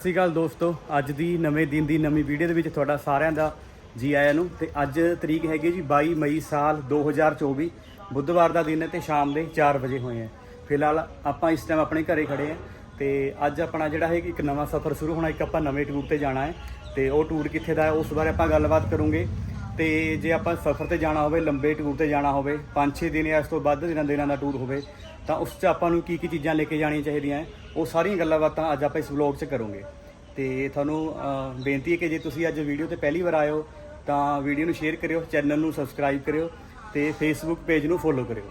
ਸਤਿ ਸ਼੍ਰੀ ਅਕਾਲ ਦੋਸਤੋ, ਅੱਜ ਦੀ ਨਵੇਂ ਦਿਨ ਦੀ ਨਵੀਂ ਵੀਡੀਓ ਦੇ ਵਿੱਚ ਤੁਹਾਡਾ ਸਾਰਿਆਂ ਦਾ ਜੀ ਆਇਆਂ ਨੂੰ ਤੇ ਅੱਜ ਤਰੀਕ ਹੈਗੀ ਜੀ 22 ਮਈ ਸਾਲ 2024 ਬੁੱਧਵਾਰ ਦਾ ਦਿਨ ਹੈ ਤੇ ਸ਼ਾਮ ਦੇ 4 ਵਜੇ ਹੋਏ ਆ ਫਿਲਹਾਲ ਆਪਾਂ ਇਸ ਟਾਈਮ ਆਪਣੇ ਘਰੇ ਖੜੇ ਆ ਤੇ ਅੱਜ ਆਪਣਾ ਜਿਹੜਾ ਹੈ ਇੱਕ ਨਵਾਂ ਸਫ਼ਰ ਸ਼ੁਰੂ ਹੋਣਾ, ਇੱਕ ਆਪਾਂ ਨਵੇਂ ਟੂਰ ਤੇ ਜਾਣਾ ਹੈ ਤੇ ਉਹ ਟੂਰ ਕਿੱਥੇ ਦਾ ਹੈ, ਉਸ ਬਾਰੇ ਆਪਾਂ ਗੱਲਬਾਤ ਕਰੂੰਗੇ। ਤੇ ਜੇ ਆਪਾਂ ਸਫ਼ਰ ਤੇ ਜਾਣਾ ਹੋਵੇ ਲੰਬੇ ਟੂਰ ਤੇ ਜਾਣਾ ਹੋਵੇ 5-6 ਦਿਨ ਜਾਂ ਇਸ ਤੋਂ ਵੱਧ ਦਿਨਾਂ ਦਿਨਾਂ ਦਾ ਟੂਰ ਹੋਵੇ ਤਾਂ ਉਸ 'ਚ ਆਪਾਂ ਨੂੰ ਕੀ ਕੀ ਚੀਜ਼ਾਂ ਲੈ ਕੇ ਜਾਣੀਆਂ ਚਾਹੀਦੀਆਂ ਹੈ, ਉਹ ਸਾਰੀਆਂ ਗੱਲਾਂ ਬਾਤਾਂ ਅੱਜ ਆਪਾਂ ਇਸ ਵਲੌਗ 'ਚ ਕਰੂੰਗੇ। ਤੇ ਤੁਹਾਨੂੰ ਅਹ, ਬੇਨਤੀ ਹੈ ਕਿ ਜੇ ਤੁਸੀਂ ਅੱਜ ਵੀਡੀਓ ਤੇ ਪਹਿਲੀ ਵਾਰ ਆਏ ਹੋ ਤਾਂ ਵੀਡੀਓ ਨੂੰ ਸ਼ੇਅਰ ਕਰਿਓ ਚੈਨਲ ਨੂੰ ਸਬਸਕ੍ਰਾਈਬ ਕਰਿਓ ਤੇ ਫੇਸਬੁੱਕ ਪੇਜ ਨੂੰ ਫੋਲੋ ਕਰਿਓ।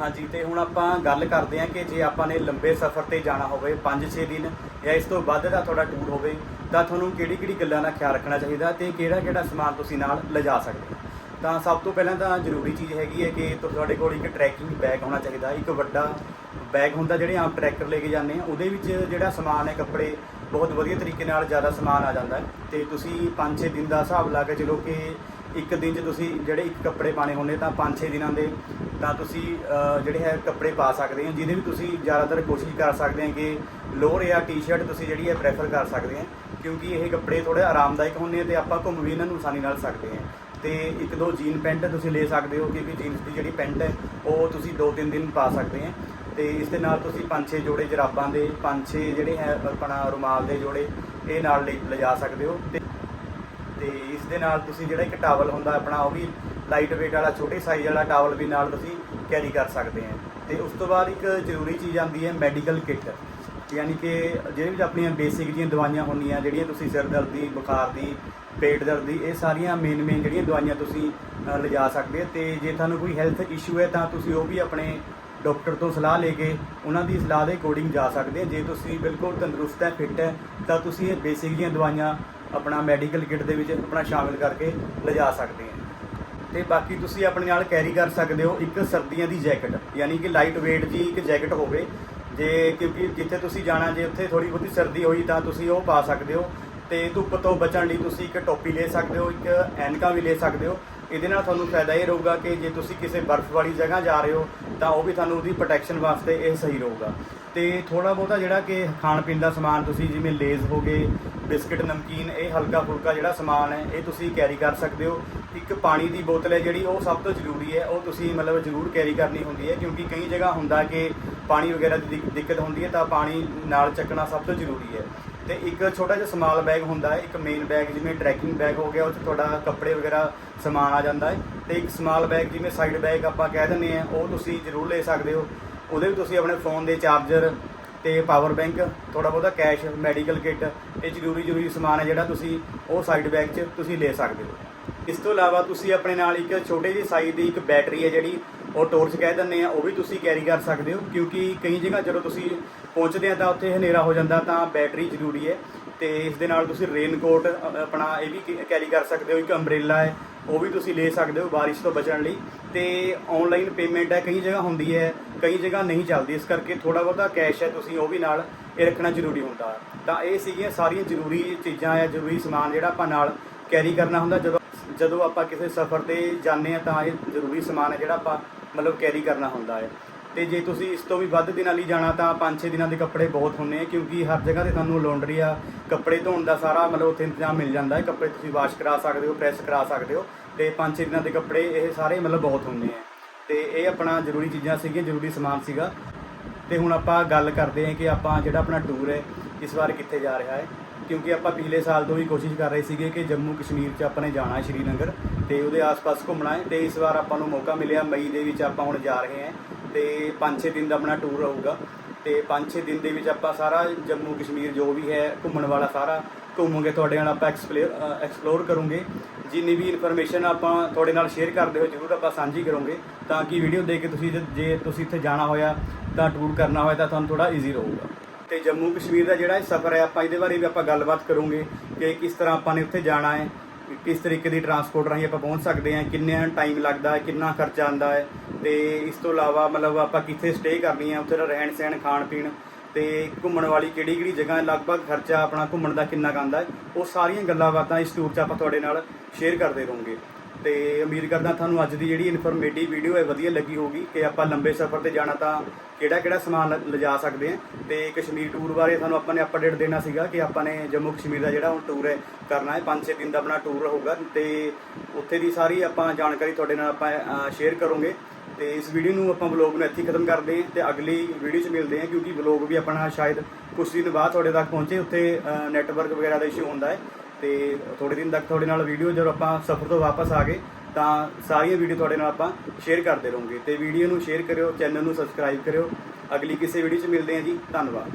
ਹਾਂਜੀ, ਤੇ ਹੁਣ ਆਪਾਂ ਗੱਲ ਕਰਦੇ ਹਾਂ ਕਿ ਜੇ ਆਪਾਂ ਨੇ ਲੰਬੇ ਸਫ਼ਰ ਤੇ ਜਾਣਾ ਹੋਵੇ 5-6 ਦਿਨ, ਜਾਂ ਇਸ ਤੋਂ ਵੱਧ ਦਾ ਤੁਹਾਡਾ ਟੂਰ ਹੋਵੇ, ਤਾਂ ਤੁਹਾਨੂੰ ਕਿਹੜੀ-ਕਿਹੜੀ ਗੱਲਾਂ ਦਾ ਖਿਆਲ ਰੱਖਣਾ ਚਾਹੀਦਾ ਤੇ ਕਿਹੜਾ-ਕਿਹੜਾ ਸਮਾਨ ਤੁਸੀਂ ਨਾਲ ਲਿਜਾ ਸਕਦੇ ਹੋ? ਤਾਂ ਸਭ ਤੋਂ ਪਹਿਲਾਂ ਤਾਂ ਜ਼ਰੂਰੀ ਚੀਜ਼ ਹੈਗੀ ਹੈ ਕਿ ਤੁਹਾਡੇ ਕੋਲ ਇੱਕ ਟਰੈਕਿੰਗ ਬੈਗ ਹੋਣਾ ਚਾਹੀਦਾ, ਇੱਕ ਵੱਡਾ ਬੈਗ ਹੁੰਦਾ ਜਿਹੜੇ ਆਮ ਟਰੈਕਰ ਲੈ ਕੇ ਜਾਂਦੇ ਆ, ਉਹਦੇ ਵਿੱਚ ਜਿਹੜਾ ਸਮਾਨ ਹੈ, ਕੱਪੜੇ, ਬਹੁਤ ਵਧੀਆ ਤਰੀਕੇ ਨਾਲ ਜ਼ਿਆਦਾ ਸਮਾਨ ਆ ਜਾਂਦਾ ਹੈ, ਤੇ ਤੁਸੀਂ 5-6 ਦਿਨ ਦਾ ਹਿਸਾਬ ਲਾ ਕੇ ਚਲੋ ਕਿ ਇੱਕ ਦਿਨ 'ਚ ਤੁਸੀਂ ਜਿਹੜੇ ਇੱਕ ਕੱਪੜੇ ਪਾਣੇ ਹੁੰਦੇ ਤਾਂ 5-6 ਦਿਨਾਂ ਦੇ ਤਾਂ ਤੁਸੀਂ ਜਿਹੜੇ ਹੈ ਕੱਪੜੇ ਪਾ ਸਕਦੇ ਹੋ, ਜਿਹਦੇ ਵੀ ਤੁਸੀਂ ਜ਼ਿਆਦਾਤਰ ਕੋਸ਼ਿਸ਼ ਕਰ ਸਕਦੇ ਹੋ ਕਿ ਲੋਅਰ ਜਾਂ ਟੀ-ਸ਼ਰਟ ਤੁਸੀਂ ਜਿਹੜੀ ਹੈ ਪ੍ਰੈਫਰ ਕਰ ਸਕਦੇ ਹੋ, ਕਿਉਂਕਿ ਇਹ ਕੱਪੜੇ ਥੋੜੇ ਆਰਾਮਦਾਇਕ ਹੁੰਦੇ ਆ ਤੇ ਆਪਾਂ ਘੁੰਮ ਵੀ ਇਹਨਾਂ ਨੂੰ ਆਸਾਨੀ ਨਾਲ ਸਕਦੇ ਹਾਂ। ਤੇ ਇੱਕ ਦੋ ਜੀਨ ਪੈਂਟ ਤੁਸੀਂ ਲੈ ਸਕਦੇ ਹੋ, ਕਿਉਂਕਿ ਜੀਨਸ ਦੀ ਜਿਹੜੀ ਪੈਂਟ ਹੈ, ਉਹ ਤੁਸੀਂ 2-3 ਦਿਨ ਪਾ ਸਕਦੇ ਆ ਤੇ ਇਸ ਦੇ ਨਾਲ ਤੁਸੀਂ 5-6 ਜੋੜੇ ਜਰਾਬਾਂ ਦੇ 5-6 ਜਿਹੜੇ ਹੈ ਆਪਣਾ ਰੁਮਾਲ ਦੇ ਜੋੜੇ, ਇਹ ਨਾਲ ਲਿਜਾ ਸਕਦੇ ਹੋ। ਤੇ ਤੇ ਇਸ ਦੇ ਨਾਲ ਤੁਸੀਂ ਜਿਹੜਾ ਇੱਕ ਟਾਵਲ ਹੁੰਦਾ ਆਪਣਾ, ਉਹ ਵੀ ਲਾਈਟ weight ਵਾਲਾ, ਛੋਟੇ ਸਾਈਜ਼ ਵਾਲਾ ਟਾਵਲ ਵੀ ਨਾਲ ਤੁਸੀਂ ਕੈਰੀ ਕਰ ਸਕਦੇ ਆ। ਤੇ ਉਸ ਤੋਂ ਬਾਅਦ ਇੱਕ ਜ਼ਰੂਰੀ ਚੀਜ਼ ਆਉਂਦੀ ਹੈ ਮੈਡੀਕਲ ਕਿੱਟ ਯਾਨੀ ਕਿ ਜਿਹੜੇ ਵਿੱਚ ਆਪਣੀਆਂ ਬੇਸਿਕ ਜੀਆਂ ਦਵਾਈਆਂ ਹੁੰਦੀਆਂ, ਜਿਹੜੀਆਂ ਤੁਸੀਂ ਸਿਰ ਦਰਦ ਦੀ, ਬੁਖਾਰ ਦੀ, ਪੇਟ ਦਰਦ ਦੀ, ਇਹ ਸਾਰੀਆਂ ਮੇਨ ਮੇਨ ਜਿਹੜੀਆਂ ਦਵਾਈਆਂ ਤੁਸੀਂ ਲਿਜਾ ਸਕਦੇ ਹੋ ਤੇ ਜੇ ਤੁਹਾਨੂੰ ਕੋਈ ਹੈਲਥ ਇਸ਼ੂ ਹੈ, ਤਾਂ ਤੁਸੀਂ ਉਹ ਵੀ ਆਪਣੇ ਡਾਕਟਰ ਤੋਂ ਸਲਾਹ ਲੈ ਕੇ ਉਹਨਾਂ ਦੀ ਸਲਾਹ ਦੇ ਅਕੋਰਡਿੰਗ ਜਾ ਸਕਦੇ ਜੇ ਤੁਸੀਂ ਬਿਲਕੁਲ ਤੰਦਰੁਸਤ ਹੈ ਫਿੱਟ ਹੈ, ਤਾਂ ਤੁਸੀਂ ਇਹ ਬੇਸਿਕ ਜੀਆਂ ਦਵਾਈਆਂ ਆਪਣਾ ਮੈਡੀਕਲ ਕਿੱਟ ਦੇ ਵਿੱਚ ਆਪਣਾ ਸ਼ਾਮਿਲ ਕਰਕੇ ਲਿਜਾ ਸਕਦੇ ਹਾਂ। ਤੇ ਬਾਕੀ ਤੁਸੀਂ ਆਪਣੇ ਨਾਲ ਕੈਰੀ ਕਰ ਸਕਦੇ ਹੋ ਇੱਕ ਸਰਦੀਆਂ ਦੀ ਜੈਕਟ ਯਾਨੀ ਕਿ ਲਾਈਟ weight ਜੀ ਇੱਕ ਜੈਕਟ ਹੋਵੇ। ਜੇ ਕਿਉਂਕਿ ਜਿੱਥੇ ਤੁਸੀਂ ਜਾਣਾ, ਜੇ ਉੱਥੇ ਥੋੜੀ ਬਹੁਤੀ ਸਰਦੀ ਹੋਈ ਤਾਂ ਤੁਸੀਂ ਉਹ ਪਾ ਸਕਦੇ ਹੋ। ਤੇ ਧੁੱਪ ਤੋਂ ਬਚਣ ਲਈ ਤੁਸੀਂ ਇੱਕ ਟੋਪੀ ਲੈ ਸਕਦੇ ਹੋ, ਇੱਕ ਐਨਕਾਂ ਵੀ ਲੈ ਸਕਦੇ ਹੋ। ਇਹਦੇ ਨਾਲ ਤੁਹਾਨੂੰ ਫਾਇਦਾ ਇਹ ਰਹੂਗਾ ਕਿ ਜੇ ਤੁਸੀਂ ਕਿਸੇ ਬਰਫ਼ ਵਾਲੀ ਜਗ੍ਹਾ ਜਾ ਰਹੇ ਹੋ, ਤਾਂ ਉਹ ਵੀ ਤੁਹਾਨੂੰ ਉਹਦੀ ਪ੍ਰੋਟੈਕਸ਼ਨ ਵਾਸਤੇ ਇਹ ਸਹੀ ਰਹੂਗਾ। ਤੇ ਥੋੜਾ ਬਹੁਤਾ ਜਿਹੜਾ ਕਿ ਖਾਣ ਪੀਣ ਦਾ ਸਮਾਨ ਤੁਸੀਂ ਜਿਵੇਂ ਲੇਜ਼ ਹੋ ਗਏ ਬਿਸਕਟ, ਨਮਕੀਨ, ਇਹ ਹਲਕਾ ਫੁਲਕਾ ਜਿਹੜਾ ਸਮਾਨ ਹੈ, ਇਹ ਤੁਸੀਂ ਕੈਰੀ ਕਰ ਸਕਦੇ ਹੋ। ਇੱਕ ਪਾਣੀ ਦੀ ਬੋਤਲ ਹੈ ਜਿਹੜੀ, ਉਹ ਸਭ ਤੋਂ ਜ਼ਰੂਰੀ ਹੈ, ਉਹ ਤੁਸੀਂ ਮਤਲਬ ਜ਼ਰੂਰ ਕੈਰੀ ਕਰਨੀ ਹੁੰਦੀ ਹੈ, ਕਿਉਂਕਿ ਕਈ ਜਗ੍ਹਾ ਹੁੰਦਾ ਕਿ ਪਾਣੀ ਵਗੈਰਾ ਦੀ ਦਿੱਕ- ਦਿੱਕਤ ਹੁੰਦੀ ਹੈ, ਤਾਂ ਪਾਣੀ ਨਾਲ ਚੱਕਣਾ ਸਭ ਤੋਂ ਜ਼ਰੂਰੀ ਹੈ। ਤੇ ਇੱਕ ਛੋਟਾ ਜਿਹਾ ਸਮਾਲ ਬੈਗ ਹੁੰਦਾ ਹੈ, ਇੱਕ ਮੇਨ ਬੈਗ ਜਿਵੇਂ ਟਰੈਕਿੰਗ ਬੈਗ ਹੋ ਗਿਆ, ਉਹ 'ਚ ਤੁਹਾਡਾ ਕੱਪੜੇ ਵਗੈਰਾ ਸਮਾਨ ਆ ਜਾਂਦਾ ਹੈ। ਤੇ ਇੱਕ ਸਮਾਲ ਬੈਗ ਜਿਵੇਂ ਸਾਈਡ ਬੈਗ ਆਪਾਂ ਕਹਿ ਦਿੰਦੇ ਆ ਉਹ ਤੁਸੀਂ ਜ਼ਰੂਰ ਲੈ ਸਕਦੇ ਹੋ। ਉਹਦੇ ਵੀ ਤੁਸੀਂ ਆਪਣੇ ਫੋਨ ਦੇ ਚਾਰਜਰ ਤੇ ਪਾਵਰ ਬੈਂਕ ਥੋੜਾ ਬਹੁਤਾ ਕੈਸ਼ ਮੈਡੀਕਲ ਕਿੱਟ ਇਹ ਜ਼ਰੂਰੀ ਜ਼ਰੂਰੀ ਸਮਾਨ ਹੈ ਜਿਹੜਾ ਤੁਸੀਂ ਉਹ ਸਾਈਡ ਬੈਗ 'ਚ ਤੁਸੀਂ ਲੈ ਸਕਦੇ ਹੋ। ਇਸ ਤੋਂ ਇਲਾਵਾ ਤੁਸੀਂ ਆਪਣੇ ਨਾਲ ਇੱਕ ਛੋਟੇ ਜਿਹੇ ਸਾਈਜ਼ ਦੀ ਇੱਕ ਬੈਟਰੀ ਹੈ ਜਿਹੜੀ ਉਹ ਟੋਰਚ ਕਹਿ ਦਿੰਦੇ ਆ ਉਹ ਵੀ ਤੁਸੀਂ ਕੈਰੀ ਕਰ ਸਕਦੇ ਹੋ, ਕਿਉਂਕਿ ਕਈ ਜਗ੍ਹਾ ਜਦੋਂ ਤੁਸੀਂ ਪਹੁੰਚਦੇ ਆ ਤਾਂ ਉੱਥੇ ਹਨੇਰਾ ਹੋ ਜਾਂਦਾ ਤਾਂ ਬੈਟਰੀ ਜ਼ਰੂਰੀ ਹੈ। ਤੇ ਇਸ ਦੇ ਨਾਲ ਤੁਸੀਂ ਰੇਨਕੋਟ ਆਪਣਾ ਇਹ ਵੀ ਕੈਰੀ ਕਰ ਸਕਦੇ ਹੋ, ਇੱਕ ਅੰਬ੍ਰੇਲਾ ਹੈ, ਉਹ ਵੀ ਤੁਸੀਂ ਲੈ ਸਕਦੇ ਹੋ ਬਾਰਿਸ਼ ਤੋਂ ਬਚਣ ਲਈ। ਤੇ ਆਨਲਾਈਨ ਪੇਮੈਂਟ ਹੈ, ਕਈ ਜਗ੍ਹਾ ਹੁੰਦੀ ਹੈ, ਕਈ ਜਗ੍ਹਾ ਨਹੀਂ ਚੱਲਦੀ, ਇਸ ਕਰਕੇ ਥੋੜਾ ਬਹੁਤਾ ਕੈਸ਼ ਹੈ ਤੁਸੀਂ ਉਹ ਵੀ ਨਾਲ ਇਹ ਰੱਖਣਾ ਜ਼ਰੂਰੀ ਹੁੰਦਾ। ਤਾਂ ਇਹ ਸੀਗੀਆਂ ਸਾਰੀਆਂ ਜ਼ਰੂਰੀ ਚੀਜ਼ਾਂ ਆ ਜ਼ਰੂਰੀ ਸਮਾਨ ਜਿਹੜਾ ਆਪਾਂ ਨਾਲ ਕੈਰੀ ਕਰਨਾ ਹੁੰਦਾ, ਜਦੋਂ ਜਦੋਂ ਆਪਾਂ ਕਿਸੇ ਸਫ਼ਰ ਤੇ ਜਾਂਦੇ ਆ ਤਾਂ ਇਹ ਜ਼ਰੂਰੀ ਸਮਾਨ ਹੈ ਜਿਹੜਾ ਆਪਾਂ ਮਤਲਬ ਕੈਰੀ ਕਰਨਾ ਹੁੰਦਾ ਹੈ। ਤੇ ਜੇ ਤੁਸੀਂ ਇਸ ਤੋਂ ਵੀ ਵੱਧ ਦਿਨਾਂ ਲਈ ਜਾਣਾ ਤਾਂ 5-6 ਦਿਨਾਂ ਦੇ ਕੱਪੜੇ ਬਹੁਤ ਹੁੰਦੇ ਆ, ਕਿਉਂਕਿ ਹਰ ਜਗ੍ਹਾ ਤੇ ਤੁਹਾਨੂੰ ਲਾਉਂਡਰੀ ਆ, ਕੱਪੜੇ ਧੋਣ ਦਾ ਸਾਰਾ ਮਤਲਬ ਉੱਥੇ ਇੰਤਜ਼ਾਮ ਮਿਲ ਜਾਂਦਾ ਹੈ। ਕੱਪੜੇ ਤੁਸੀਂ ਵਾਸ਼ ਕਰਾ ਸਕਦੇ ਹੋ ਪ੍ਰੈਸ ਕਰਾ ਸਕਦੇ ਹੋ ਤੇ 5-6 ਦਿਨਾਂ ਦੇ ਕੱਪੜੇ ਇਹ ਸਾਰੇ ਮਤਲਬ ਬਹੁਤ ਹੁੰਦੇ ਆ। ਤੇ ਇਹ ਆਪਣਾ ਜ਼ਰੂਰੀ ਚੀਜ਼ਾਂ ਸੀਗੀਆਂ, ਜ਼ਰੂਰੀ ਸਮਾਨ ਸੀਗਾ। ਤੇ ਹੁਣ ਆਪਾਂ ਗੱਲ ਕਰਦੇ ਹਾਂ ਕਿ ਆਪਾਂ ਜਿਹੜਾ ਆਪਣਾ ਟੂਰ ਹੈ, ਇਸ ਵਾਰ ਕਿੱਥੇ ਜਾ ਰਿਹਾ ਹੈ। ਕਿਉਂਕਿ ਆਪਾਂ ਪਿਛਲੇ ਸਾਲ ਤੋਂ ਵੀ ਕੋਸ਼ਿਸ਼ ਕਰ ਰਹੇ ਸੀਗੇ ਕਿ ਜੰਮੂ ਕਸ਼ਮੀਰ 'ਚ ਆਪਾਂ ਨੇ ਜਾਣਾ ਹੈ ਸ਼੍ਰੀਨਗਰ ਤੇ ਉਹਦੇ ਆਸ-ਪਾਸ ਘੁੰਮਣਾ ਹੈ ਤੇ ਇਸ ਵਾਰ ਆਪਾਂ ਨੂੰ ਮੌਕਾ ਮਿਲਿਆ, ਮਈ ਦੇ ਵਿੱਚ ਆਪਾਂ ਹੁਣ ਜਾ ਰਹੇ ਹਾਂ। ਤੇ 5-6 ਦਿਨ ਦਾ ਆਪਣਾ ਟੂਰ ਰਹੂਗਾ। ਤੇ 5-6 ਦਿਨ ਦੇ ਵਿੱਚ ਆਪਾਂ ਸਾਰਾ ਜੰਮੂ ਕਸ਼ਮੀਰ ਜੋ ਵੀ ਹੈ, ਘੁੰਮਣ ਵਾਲਾ ਸਾਰਾ ਘੁੰਮੋਗੇ, ਤੁਹਾਡੇ ਨਾਲ ਆਪਾਂ ਐਕਸਪਲੋਰ ਐਕਸਪਲੋਰ ਕਰੂੰਗੇ। ਜਿੰਨੀ ਵੀ ਇਨਫੋਰਮੇਸ਼ਨ ਆਪਾਂ ਤੁਹਾਡੇ ਨਾਲ ਸ਼ੇਅਰ ਕਰਦੇ ਹੋ ਜ਼ਰੂਰ ਆਪਾਂ ਸਾਂਝੀ ਕਰੋਗੇ, ਤਾਂ ਕਿ ਵੀਡੀਓ ਦੇਖ ਕੇ ਤੁਸੀਂ ਜੇ- ਤੁਸੀਂ ਇੱਥੇ ਜਾਣਾ ਹੋਇਆ, ਤਾਂ ਟੂਰ ਕਰਨਾ ਹੋਇਆ, ਤਾਂ ਤੁਹਾਨੂੰ ਥੋੜਾ ਈਜ਼ੀ ਰਹੂਗਾ। ਤੇ ਜੰਮੂ ਕਸ਼ਮੀਰ ਦਾ ਜਿਹੜਾ ਸਫ਼ਰ ਹੈ, ਆਪਾਂ ਇਹਦੇ ਬਾਰੇ ਵੀ ਆਪਾਂ ਗੱਲਬਾਤ ਕਰੂੰਗੇ ਕਿ ਕਿਸ ਤਰ੍ਹਾਂ ਆਪਾਂ ਨੇ ਉੱਥੇ ਜਾਣਾ ਹੈ। ਕਿਸ ਤਰੀਕੇ ਦੀ ਟਰਾਂਸਪੋਰਟ ਰਾਹੀਂ ਆਪਾਂ ਪਹੁੰਚ ਸਕਦੇ ਹਾਂ, ਕਿੰਨਾ ਟਾਈਮ ਲੱਗਦਾ ਹੈ, ਕਿੰਨਾ ਖਰਚਾ ਆਉਂਦਾ ਹੈ, ਤੇ ਇਸ ਤੋਂ ਇਲਾਵਾ ਮਤਲਬ ਆਪਾਂ ਕਿੱਥੇ ਸਟੇ ਕਰਨੀ ਹੈ, ਉੱਥੇ ਦਾ ਰਹਿਣ ਸਹਿਣ, ਖਾਣ ਪੀਣ ਤੇ ਘੁੰਮਣ ਵਾਲੀ ਕਿਹੜੀ ਕਿਹੜੀ ਜਗ੍ਹਾ ਹੈ ਲਗਭਗ ਖਰਚਾ ਆਪਣਾ ਘੁੰਮਣ ਦਾ ਕਿੰਨਾ ਕੁ ਆਉਂਦਾ ਹੈ, ਉਹ ਸਾਰੀਆਂ ਗੱਲਾਂ ਬਾਤਾਂ ਇਸ ਟੂਰ 'ਚ ਆਪਾਂ ਤੁਹਾਡੇ ਨਾਲ ਸ਼ੇਅਰ ਕਰਦੇ ਰਹੋਗੇ। ਤੇ ਉਮੀਦ ਕਰਦਾ ਤੁਹਾਨੂੰ ਅੱਜ ਦੀ ਜਿਹੜੀ ਇਨਫੋਰਮੇਟਿਵ ਵੀਡੀਓ ਹੈ ਵਧੀਆ ਲੱਗੀ ਹੋਊਗੀ ਕਿ ਆਪਾਂ ਲੰਬੇ ਸਫ਼ਰ ਤੇ ਜਾਣਾ ਤਾਂ ਕਿਹੜਾ ਕਿਹੜਾ ਸਮਾਨ ਲਿਜਾ ਸਕਦੇ ਹਾਂ। ਤੇ ਕਸ਼ਮੀਰ ਟੂਰ ਬਾਰੇ ਤੁਹਾਨੂੰ ਆਪਾਂ ਨੇ ਅਪਡੇਟ ਦੇਣਾ ਸੀਗਾ ਕਿ ਆਪਾਂ ਨੇ ਜੰਮੂ ਕਸ਼ਮੀਰ ਦਾ ਜਿਹੜਾ ਹੁਣ ਟੂਰ ਹੈ ਕਰਨਾ ਹੈ। 5-6 ਦਿਨ ਦਾ ਆਪਣਾ ਟੂਰ ਹੋਊਗਾ ਤੇ ਉੱਥੇ ਦੀ ਸਾਰੀ ਆਪਾਂ ਜਾਣਕਾਰੀ ਤੁਹਾਡੇ ਨਾਲ ਆਪਾਂ ਸ਼ੇਅਰ ਕਰੋਗੇ। ਤੇ ਇਸ ਵੀਡੀਓ ਨੂੰ ਆਪਾਂ ਵਲੌਗ ਨੂੰ ਇੱਥੇ ਖਤਮ ਕਰਦੇ ਹਾਂ ਤੇ ਅਗਲੀ ਵੀਡੀਓ 'ਚ ਮਿਲਦੇ ਹਾਂ ਕਿਉਂਕਿ ਵਲੌਗ ਵੀ ਆਪਣਾ ਸ਼ਾਇਦ ਕੁਝ ਦਿਨ ਬਾਅਦ ਤੁਹਾਡੇ ਤੱਕ ਪਹੁੰਚੇ। ਉੱਥੇ ਨੈਟਵਰਕ ਵਗੈਰਾ ਦਾ ਇਸ਼ੂ ਹੁੰਦਾ ਹੈ। ਤੇ ਥੋੜੇ ਦਿਨ ਤੱਕ ਤੁਹਾਡੇ ਨਾਲ ਵੀਡੀਓ ਜਦੋਂ ਆਪਾਂ ਸਫ਼ਰ ਤੋਂ ਵਾਪਸ ਆ ਗਏ, ਤਾਂ ਸਾਰੀਆਂ ਵੀਡੀਓ ਤੁਹਾਡੇ ਨਾਲ ਆਪਾਂ ਸ਼ੇਅਰ ਕਰਦੇ ਰਹੂੰਗੇ। ਤੇ ਵੀਡੀਓ ਨੂੰ ਸ਼ੇਅਰ ਕਰਿਓ ਚੈਨਲ ਨੂੰ ਸਬਸਕ੍ਰਾਈਬ ਕਰਿਓ। ਅਗਲੀ ਕਿਸੇ ਵੀਡੀਓ 'ਚ ਮਿਲਦੇ ਹਾਂ ਜੀ। ਧੰਨਵਾਦ।